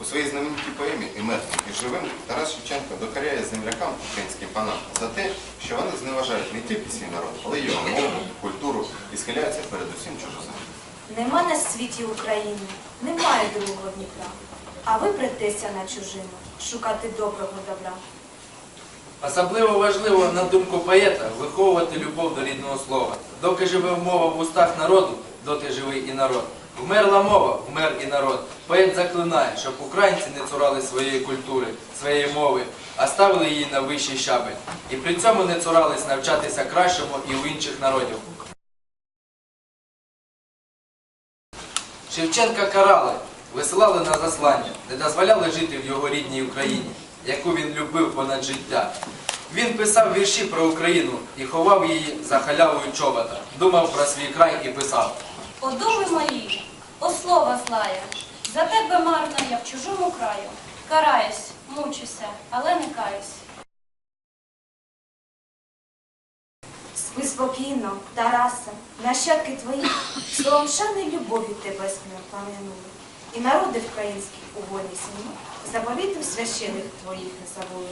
У своїй знаменитій поемі і мертвим, і живим Тарас Шевченко докоряє землякам українським панам за те, що вони зневажають не тільки свій народ, але й його мову, культуру і схиляються передусім чужоземцям. Нема на світі України, немає другого Дніпра. А ви претеся на чужину, шукати доброго добра. Особливо важливо, на думку поета, виховувати любов до рідного слова. Доки живе мова в устах народу, доти живий і народ. Вмерла мова, вмер і народ. Поет заклинає, щоб українці не цурали своєї культури, своєї мови, а ставили її на вищий щабель. І при цьому не цурались навчатися кращому і у інших народів. Шевченка карали, висилали на заслання, не дозволяли жити в його рідній Україні, яку він любив понад життя. Він писав вірші про Україну і ховав її за халявою чобота, думав про свій край і писав. О думи мої, о слова злая, за тебе марно я в чужому краю. Караюсь, мучуся, але не каюсь. Спи спокійно, Тарасе, нащадки твої, словом любові тебе пам'янули. І народи українські у волі сні, заповітів священих твоїх не забули.